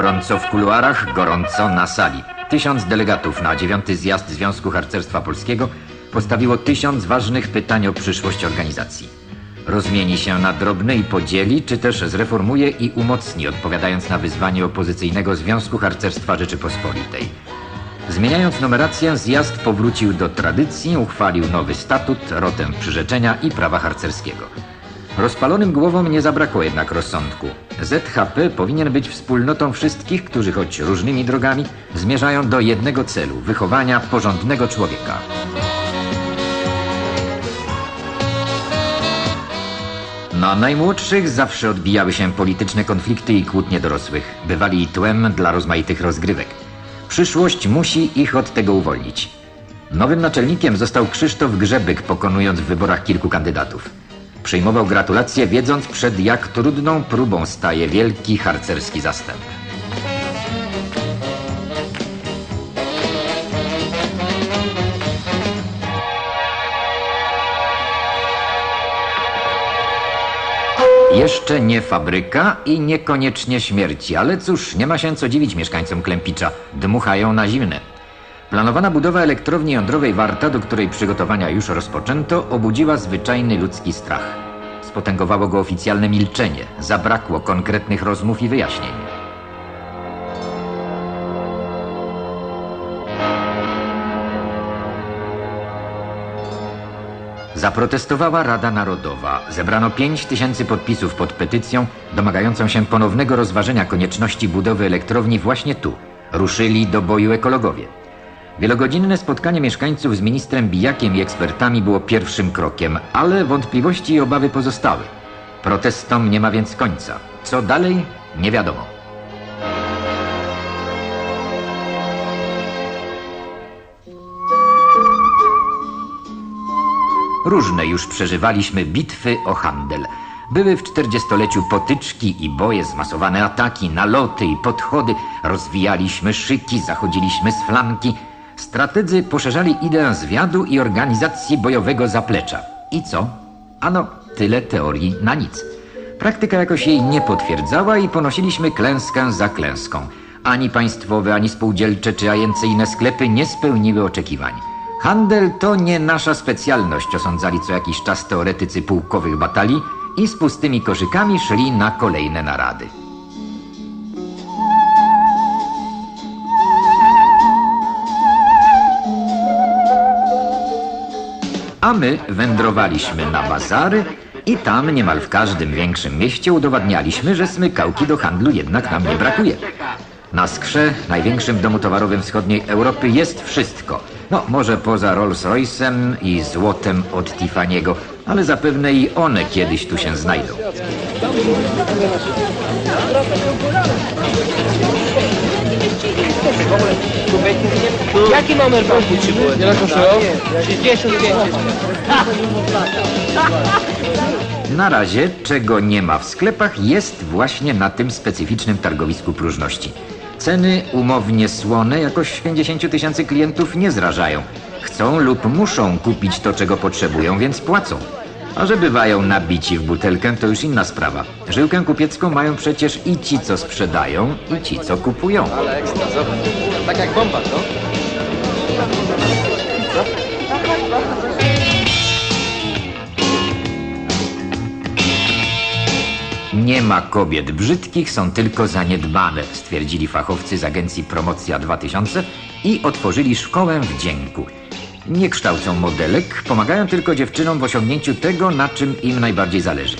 Bieżąco w kuluarach, gorąco na sali. Tysiąc delegatów na dziewiąty zjazd Związku Harcerstwa Polskiego postawiło tysiąc ważnych pytań o przyszłość organizacji. Rozmieni się na drobne i podzieli, czy też zreformuje i umocni, odpowiadając na wyzwanie opozycyjnego Związku Harcerstwa Rzeczypospolitej. Zmieniając numerację, zjazd powrócił do tradycji, uchwalił nowy statut, rotę przyrzeczenia i prawa harcerskiego. Rozpalonym głowom nie zabrakło jednak rozsądku. ZHP powinien być wspólnotą wszystkich, którzy choć różnymi drogami zmierzają do jednego celu wychowania porządnego człowieka. Na najmłodszych zawsze odbijały się polityczne konflikty i kłótnie dorosłych. Bywali tłem dla rozmaitych rozgrywek. Przyszłość musi ich od tego uwolnić. Nowym naczelnikiem został Krzysztof Grzebyk, pokonując w wyborach kilku kandydatów. Przyjmował gratulacje, wiedząc przed jak trudną próbą staje wielki harcerski zastęp. Jeszcze nie fabryka i niekoniecznie śmierci, ale cóż, nie ma się co dziwić mieszkańcom Klempicza. Dmuchają na zimne. Planowana budowa elektrowni jądrowej Warta, do której przygotowania już rozpoczęto, obudziła zwyczajny ludzki strach. Spotęgowało go oficjalne milczenie, zabrakło konkretnych rozmów i wyjaśnień. Zaprotestowała Rada Narodowa. Zebrano 5 tysięcy podpisów pod petycją domagającą się ponownego rozważenia konieczności budowy elektrowni właśnie tu. Ruszyli do boju ekologowie. Wielogodzinne spotkanie mieszkańców z ministrem Bijakiem i ekspertami było pierwszym krokiem, ale wątpliwości i obawy pozostały. Protestom nie ma więc końca. Co dalej? Nie wiadomo. Różne już przeżywaliśmy bitwy o handel. Były w czterdziestoleciu potyczki i boje, zmasowane ataki, naloty i podchody. Rozwijaliśmy szyki, zachodziliśmy z flanki. Strategzy poszerzali ideę zwiadu i organizacji bojowego zaplecza. I co? Ano, tyle teorii na nic. Praktyka jakoś jej nie potwierdzała i ponosiliśmy klęskę za klęską. Ani państwowe, ani spółdzielcze czy ajencyjne sklepy nie spełniły oczekiwań. Handel to nie nasza specjalność, osądzali co jakiś czas teoretycy pułkowych batalii i z pustymi koszykami szli na kolejne narady. A my wędrowaliśmy na bazary i tam niemal w każdym większym mieście udowadnialiśmy, że smykałki do handlu jednak nam nie brakuje. Na Skrze, największym domu towarowym wschodniej Europy, jest wszystko. No, może poza Rolls-Royce'em i złotem od Tiffany'ego, ale zapewne i one kiedyś tu się znajdą. Jaki numer pan potrzebuje? Ile kosztują? 65. Na razie, czego nie ma w sklepach, jest właśnie na tym specyficznym targowisku próżności. Ceny umownie słone jakoś 50 tysięcy klientów nie zrażają. Chcą lub muszą kupić to, czego potrzebują, więc płacą. A że bywają nabici w butelkę, to już inna sprawa. Żyłkę kupiecką mają przecież i ci, co sprzedają, i ci, co kupują. Ale ekstra, zobacz. Tak jak bomba, no. Nie ma kobiet brzydkich, są tylko zaniedbane, stwierdzili fachowcy z agencji Promocja 2000 i otworzyli szkołę wdzięku. Nie kształcą modelek, pomagają tylko dziewczynom w osiągnięciu tego, na czym im najbardziej zależy.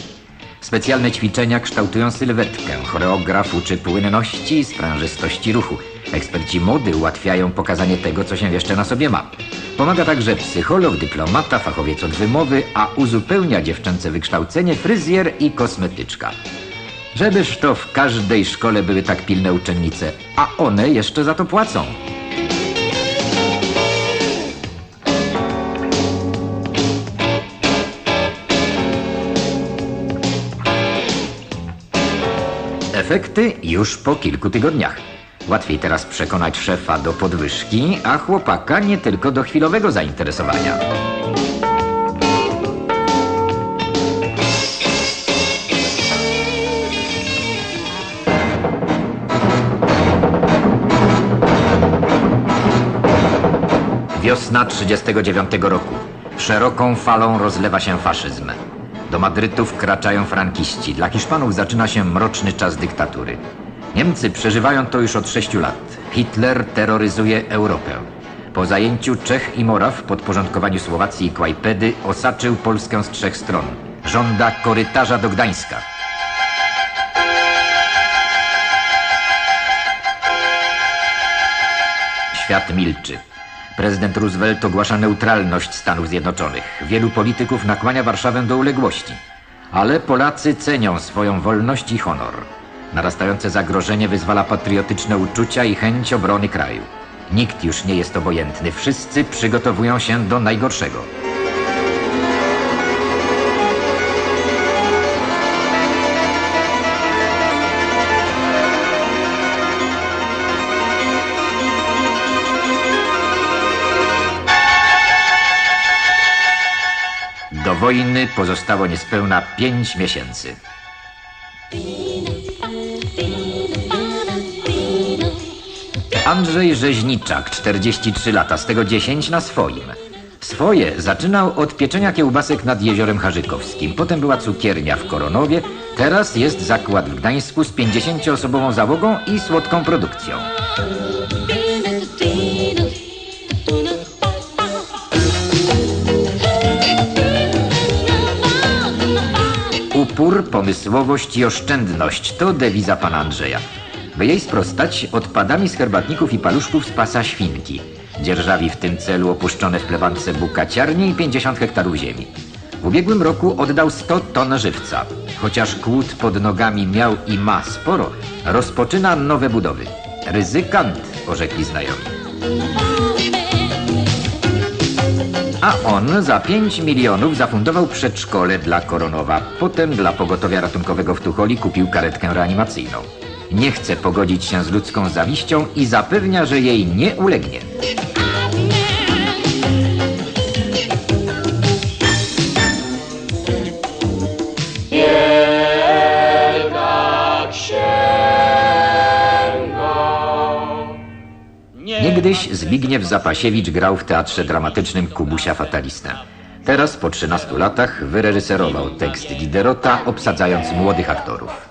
Specjalne ćwiczenia kształtują sylwetkę, choreograf uczy płynności i sprężystości ruchu. Eksperci mody ułatwiają pokazanie tego, co się jeszcze na sobie ma. Pomaga także psycholog, dyplomata, fachowiec od wymowy, a uzupełnia dziewczęce wykształcenie fryzjer i kosmetyczka. Żebyż to w każdej szkole były tak pilne uczennice, a one jeszcze za to płacą. Efekty już po kilku tygodniach. Łatwiej teraz przekonać szefa do podwyżki, a chłopaka nie tylko do chwilowego zainteresowania. Wiosna 1939 roku. Szeroką falą rozlewa się faszyzm. Do Madrytu wkraczają frankiści. Dla Hiszpanów zaczyna się mroczny czas dyktatury. Niemcy przeżywają to już od sześciu lat. Hitler terroryzuje Europę. Po zajęciu Czech i Moraw podporządkowaniu Słowacji i Kłajpedy osaczył Polskę z trzech stron. Żąda korytarza do Gdańska. Świat milczy. Prezydent Roosevelt ogłasza neutralność Stanów Zjednoczonych. Wielu polityków nakłania Warszawę do uległości. Ale Polacy cenią swoją wolność i honor. Narastające zagrożenie wyzwala patriotyczne uczucia i chęć obrony kraju. Nikt już nie jest obojętny. Wszyscy przygotowują się do najgorszego. Wojny pozostało niespełna pięć miesięcy. Andrzej Rzeźniczak, 43 lata, z tego 10 na swoim. Swoje zaczynał od pieczenia kiełbasek nad jeziorem Harzykowskim. Potem była cukiernia w Koronowie. Teraz jest zakład w Gdańsku z 50-osobową załogą i słodką produkcją. Upór, pomysłowość i oszczędność to dewiza pana Andrzeja. By jej sprostać, odpadami z herbatników i paluszków spasa świnki. Dzierżawi w tym celu opuszczone w plebance bukaciarnie i 50 hektarów ziemi. W ubiegłym roku oddał 100 ton żywca. Chociaż kłód pod nogami miał i ma sporo, rozpoczyna nowe budowy. Ryzykant, orzekli znajomi. A on za 5 milionów zafundował przedszkole dla Koronowa. Potem dla pogotowia ratunkowego w Tucholi kupił karetkę reanimacyjną. Nie chce pogodzić się z ludzką zawiścią i zapewnia, że jej nie ulegnie. Niegdyś Zbigniew Zapasiewicz grał w teatrze dramatycznym Kubusia Fatalistę. Teraz, po 13 latach, wyreżyserował tekst Diderota, obsadzając młodych aktorów.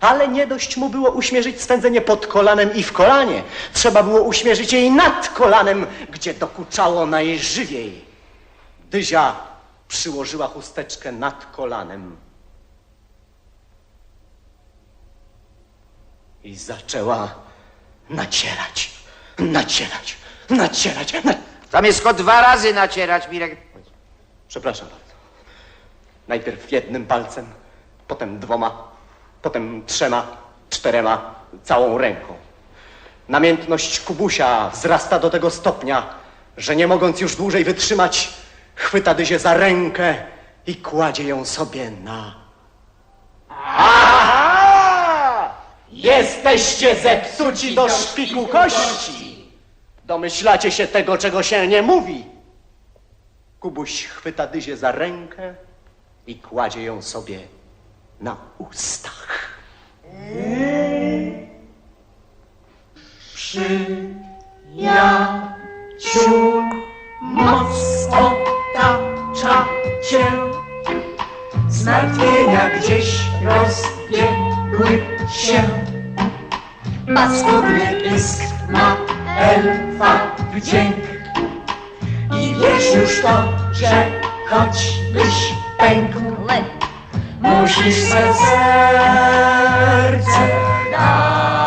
Ale nie dość mu było uśmierzyć swędzenie pod kolanem i w kolanie. Trzeba było uśmierzyć jej nad kolanem, gdzie dokuczało najżywiej. Dyzia przyłożyła chusteczkę nad kolanem. I zaczęła nacierać, nacierać, nacierać. Na... Tam jest tylko dwa razy nacierać, Mirek. Przepraszam bardzo. Najpierw jednym palcem, potem dwoma, potem trzema, czterema, całą ręką. Namiętność Kubusia wzrasta do tego stopnia, że nie mogąc już dłużej wytrzymać, chwyta Dyzię za rękę i kładzie ją sobie na... Jesteście zepsuci do szpiku kości! Domyślacie się tego, czego się nie mówi. Kubuś chwyta Dyzię za rękę i kładzie ją sobie na ustach. Przyjaciół moc otacza cię, zmartwienia gdzieś rozbiegły się. Paskudny pysk ma elfa wdzięk. I wiesz już to, że choćbyś pękł, musisz swe serce dać.